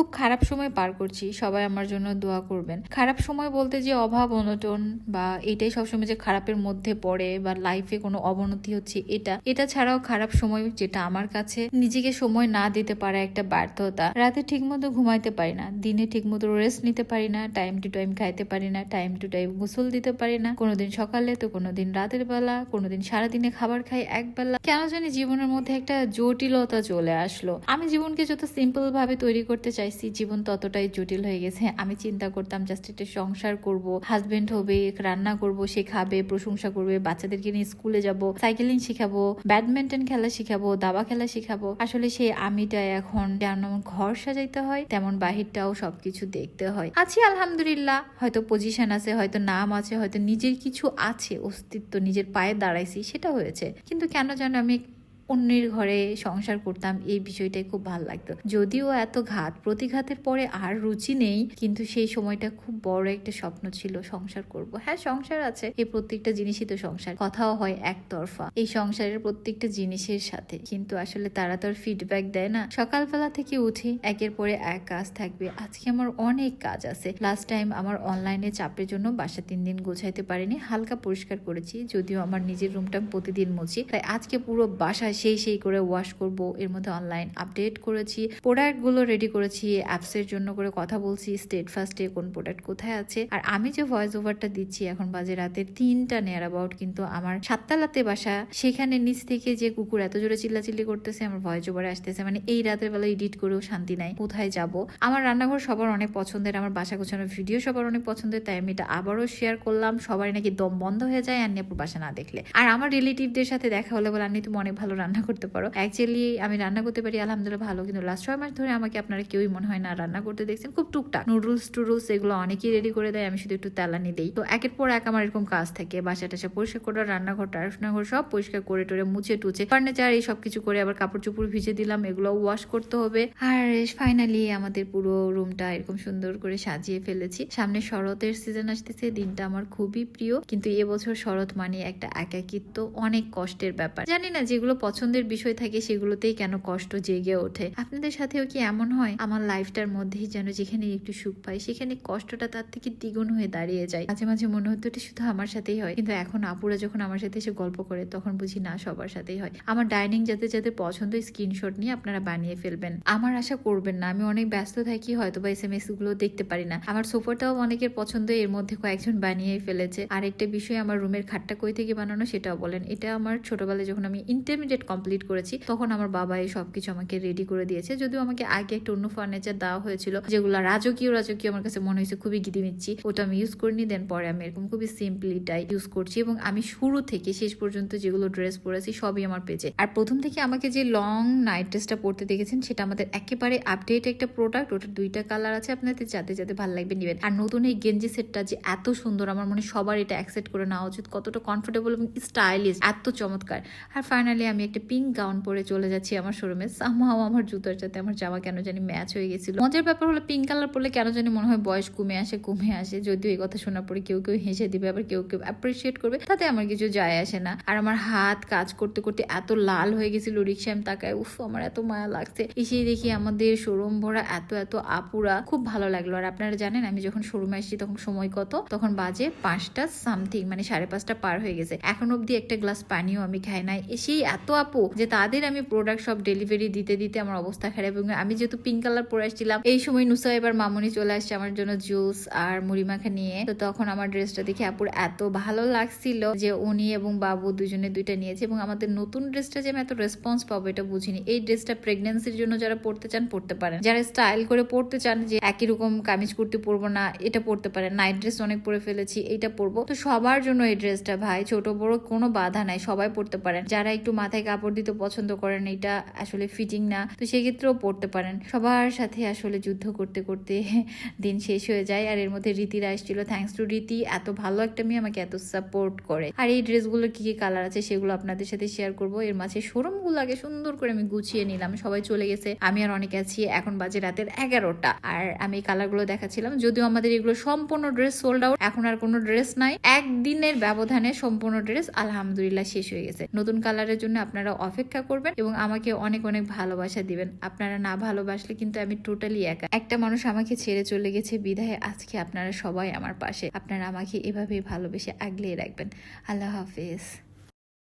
খুব খারাপ সময় পার করছি, সবাই আমার জন্য দোয়া করবেন। খারাপ সময় বলতে যে অভাব, অনটন বা এটাই সবসময় যে খারাপের মধ্যে পড়ে বা লাইফে কোনো অবনতি হচ্ছে, এটা এটা ছাড়াও খারাপ সময় যেটা আমার কাছে নিজেকে সময় না দিতে পারা একটা ব্যর্থতা। রাতে ঠিকমতো ঘুমাইতে পারি না, দিনে ঠিকমতো রেস্ট নিতে পারি না টাইম টু টাইম খাইতে পারি না টাইম টু টাইম গোসল দিতে পারি না। কোনোদিন সকালে তো, কোনোদিন রাতের বেলা, কোনোদিন সারাদিনে খাবার খাই এক বেলা। কেন জানি জীবনের মধ্যে একটা জটিলতা চলে আসলো। আমি জীবনকে যত সিম্পল ভাবে তৈরি করতে চাইছি, জীবন ততটাই জটিল হয়ে গেছে। আমি চিন্তা করতাম, জাস্ট একটা সংসার করব হাজবেন্ড হবে, রান্না করব, সে খাবে, প্রশংসা করবে, বাচ্চাদেরকে নিয়ে স্কুলে যাব সাইকেলিং শিখাবো ব্যাডমিন্টন খেলা শিখাবো, দাবা খেলা শিখাবো। আসলে সেই আমিটা এখন যেমন ঘর সাজাইতে হয়, তেমন বাহিরটাও সবকিছু দেখতে হয়। আছি, আলহামদুলিল্লাহ। হয়তো পজিশন আছে, হয়তো নাম আছে, হয়তো নিজের কিছু আছে, অস্তিত্ব নিজের পায়ে দাঁড়াইছি, সেটা হয়েছে। কিন্তু কেন যেন আমি অন্যের ঘরে সংসার করতাম, এই বিষয়টাই খুব ভালো লাগতো। যদিও এত ঘাত, প্রতিঘাতের পরে আর রুচি নেই, কিন্তু সেই সময়টা খুব বড় একটা স্বপ্ন ছিল, সংসার করব। হ্যাঁ সংসার আছে, এই প্রত্যেকটা জিনিসই তো সংসার, কথাও হয় একতরফা, এই সংসারের প্রত্যেকটা জিনিসের সাথে। কিন্তু আসলে তারা তো আর ফিডব্যাক দেয় না। সকালবেলা থেকে উঠি, একের পরে এক কাজ থাকবে, আজকে আমার অনেক কাজ আছে। লাস্ট টাইম আমার অনলাইনে চাপের জন্য বাসা তিন দিন গোছাইতে পারিনি, হালকা পরিষ্কার করেছি, যদিও আমার নিজের রুমটা প্রতিদিন মুছি, তাই আজকে পুরো বাসায় সেই সেই করে ওয়াশ করব। এর মধ্যে অনলাইন আপডেট করেছি। প্রোডাক্টগুলো রেডি করেছি অ্যাপসের জন্য করে কথা বলছি স্টেট ফার্স্টে কোন প্রোডাক্ট কোথায় আছে। আর আমি যে ভয়েস ওভারটা দিচ্ছি এখন বাজে রাতে তিনটা নেয়ার অ্যাবাউট কিন্তু আমার সাততালাতে বাসা, সেখানে নিচ থেকে যে কুকুর এত জোরে চিল্লাচিল্লি করতেছে, আমার ভয়েস ওভারে আসতেছে। মানে এই রাতের বেলা এডিট করেও শান্তি নাই, কোথায় যাব? আমার রান্নাঘর সবার অনেক পছন্দের, আমার বাসা গোছানোর ভিডিও সবার অনেক পছন্দের, তাই আমি এটা আবারও শেয়ার করলাম। সবাই নাকি দম বন্ধ হয়ে যায়, আর নেপুর বাসা না দেখলে। আর আমার রিলেটিভদের সাথে দেখা হলে বলে, আন্নি, তুমি অনেক ভালো রান্না করতে পারো। অ্যাকচুয়ালি আমি রান্না করতে পারি, আলহামদুলিল্লাহ ভালো। কিন্তু লাস্ট ছয় মাস ধরে আমাকে আপনারা কেউই মনে হয় না রান্না করতে দেখছেন। খুব টুকটাক। নুডলস টুডলস এগুলো অনেকেই রেডি করে দেয়। আমি শুধু একটু তেলানি দিই। তো একের পর এক আমার এরকম কাজ থাকে। বাসা টাসা পরিষ্কার করা, রান্নাঘর টান্নাঘর সব পরিষ্কার করে টোরে মুছে টুচে ফার্নিচার এই সব কিছু করে আবার কাপড় চোপড় ভিজে দিলাম। এগুলো ওয়াশ করতে হবে। আর ফাইনালি আমাদের পুরো রুমটা এরকম সুন্দর করে সাজিয়ে ফেলেছি। সামনে শরতের সিজন আসতেছে। দিনটা আমার খুবই প্রিয়। কিন্তু এবছর শরৎ মানে একটা একাকিত্ব, অনেক কষ্টের ব্যাপার। জানি না যেগুলো পছন্দের বিষয় থাকে সেগুলোতেই কেন কষ্ট জেগে ওঠে? আপনাদের সাথেও কি এমন হয়? আমার লাইফটার মধ্যেই যেন যেখানে একটু সুখ পাই, সেখানে কষ্টটা তার থেকে দ্বিগুণ হয়ে দাঁড়িয়ে যায়। মাঝে মাঝে মনে হতো এটা শুধু আমার সাথেই হয়। কিন্তু এখন আপুরা যখন আমার সাথে এসে গল্প করে, তখন বুঝি না, সবার সাথেই হয়। আমার ডাইনিং যাতে যাতে পছন্দ স্ক্রিনশট নিয়ে আপনারা বানিয়ে ফেলবেন। আমার আশা করবেন না। আমি অনেক ব্যস্ত থাকি হয়তো বা এস এম এসগুলো দেখতে পারি না। আমার সোফাটাও অনেকের পছন্দ, এর মধ্যে কয়েকজন বানিয়ে ফেলেছে। আরেকটা বিষয়, আমার রুমের খাটটা কই থেকে বানানো সেটাও বলেন। এটা আমার ছোটবেলায় যখন আমি ইন্টারমিডিয়েট কমপ্লিট করেছি। তখন আমার বাবা এই সবকিছু আমাকে রেডি করে দিয়েছে। যদিও আমাকে আগে একটা অন্য ফার্নিচার দেওয়া হয়েছিল, যেগুলো রাজকীয় রাজকীয় আমার কাছে মনে হয়েছে খুবই গিদিমিচ্ছি ওটা আমি ইউজ করিনি দেন পরে আমি এরকম খুবই সিম্পলিটাই ইউজ করছি এবং আমি শুরু থেকে শেষ পর্যন্ত যেগুলো ড্রেস পরেছি সবই আমার পেজে। আর প্রথম থেকে আমাকে যে লং নাইট ড্রেসটা পরতে দেখেছেন, সেটা আমাদের একেবারে আপডেট একটা প্রোডাক্ট ওটা দুইটা কালার আছে, আপনাদের যাতে যাতে ভালো লাগবে নেবেন। আর নতুন এই গেঞ্জি সেটটা যে এত সুন্দর, আমার মনে সবার এটা অ্যাকসেপ্ট করে নেওয়া উচিত, কতটা কমফোর্টেবল এবং স্টাইলিশ এত চমৎকার। আর ফাইনালি আমি একটা পিঙ্ক গাউন পরে চলে যাচ্ছি আমার শোরুমে সামহাও আমার জুতার সাথে আমার জামা কেন জানি ম্যাচ হয়ে গেছিল। মজার ব্যাপার হলো পিঙ্ক কালার পরলে কেন জানি মনে হয় বয়স কমে আসে কমে আসে। যদিও এই কথা শোনার পরে কেউ কেউ হেসে দিবে, আবার কেউ কেউ অ্যাপ্রিসিয়েট করবে। তাতে আমার কিছু যায় আসে না। আর আমার হাত কাজ করতে করতে এত লাল হয়ে গেছিল রিক্সা আমি তাকায়। উফ, আমার এত মায়া লাগছে। এসেই দেখি আমাদের শোরুম ভরা এত এত আপুরা। খুব ভালো লাগল। আর আপনারা জানেন, আমি যখন শোরুমে আসছি তখন সময় কত? তখন বাজে পাঁচটা সামথিং মানে সাড়ে পাঁচটা পার হয়ে গেছে। এখন অব্দি একটা গ্লাস পানিও আমি খাই নাই। এসেই এত আপু, যে তাদের আমি প্রোডাক্ট সব ডেলিভারি দিতে দিতে আমার অবস্থা খারাপ এবং আমি যেহেতু পিঙ্ক কালার পরে আসছিলাম, এই সময় নুসা এবার মামনি চলে আসছে আমার জন্য জুস আর মুড়ি মাখা নিয়ে। তো তখন আমার ড্রেসটা দেখে আপুর এত ভালো লাগছিল যে উনি এবং বাবু দুজনে দুইটা নিয়েছে এবং আমাদের নতুন ড্রেসটা যে আমি এত রেসপন্স পাবো এটা বুঝিনি। এই ড্রেসটা প্রেগনেন্সির জন্য যারা পড়তে চান, পড়তে পারেন। যারা স্টাইল করে পড়তে চান যে একই রকম কামিজ কুর্তি পরবো না, এটা পড়তে পারেন। নাইট ড্রেস অনেক পরে ফেলেছি এটা পরবো। তো সবার জন্য এই ড্রেসটা ভাই, ছোট বড় কোনো বাধা নাই, সবাই পড়তে পারেন। যারা একটু মাথায় কাপড় দিতে পছন্দ করেন, এটা আসলে ফিটিং না। তো সেক্ষেত্রেও পড়তে পারেন। সবার সাথে আসলে যুদ্ধ করতে করতে দিন শেষ হয়ে যায়, আর এর মধ্যে রীতিরা আসছিল থ্যাংকস টু রীতি, এত ভালো একটা মেয়ে আমাকে এত সাপোর্ট করে। আর এই ড্রেসগুলো কি কি কালার আছে সেগুলো আপনাদের সাথে শেয়ার করব। এর মাঝে শোরুমগুলো আগে সুন্দর করে আমি গুছিয়ে নিলাম, সবাই চলে গেছে। আমি আর অনেকে আছি, এখন বাজে রাতের এগারোটা। আর আমি কালারগুলো দেখাচ্ছিলাম, যদিও আমাদের এগুলো সম্পূর্ণ ড্রেস সোল্ড আউট এখন আর কোনো ড্রেস নাই। একদিনের ব্যবধানে সম্পূর্ণ ড্রেস আলহামদুলিল্লাহ শেষ হয়ে গেছে। নতুন কালারের জন্য আপনারা আপনারা অপেক্ষা করবেন এবং আমাকে অনেক অনেক ভালোবাসা দিবেন। আপনারা না ভালোবাসলে কিন্তু আমি টোটালি একা। একটা মানুষ আমাকে ছেড়ে চলে গেছে বিধায় আজকে আপনারা সবাই আমার পাশে। আপনারা আমাকে এভাবেই ভালোবেসে আগলিয়ে রাখবেন। আল্লাহ হাফেজ।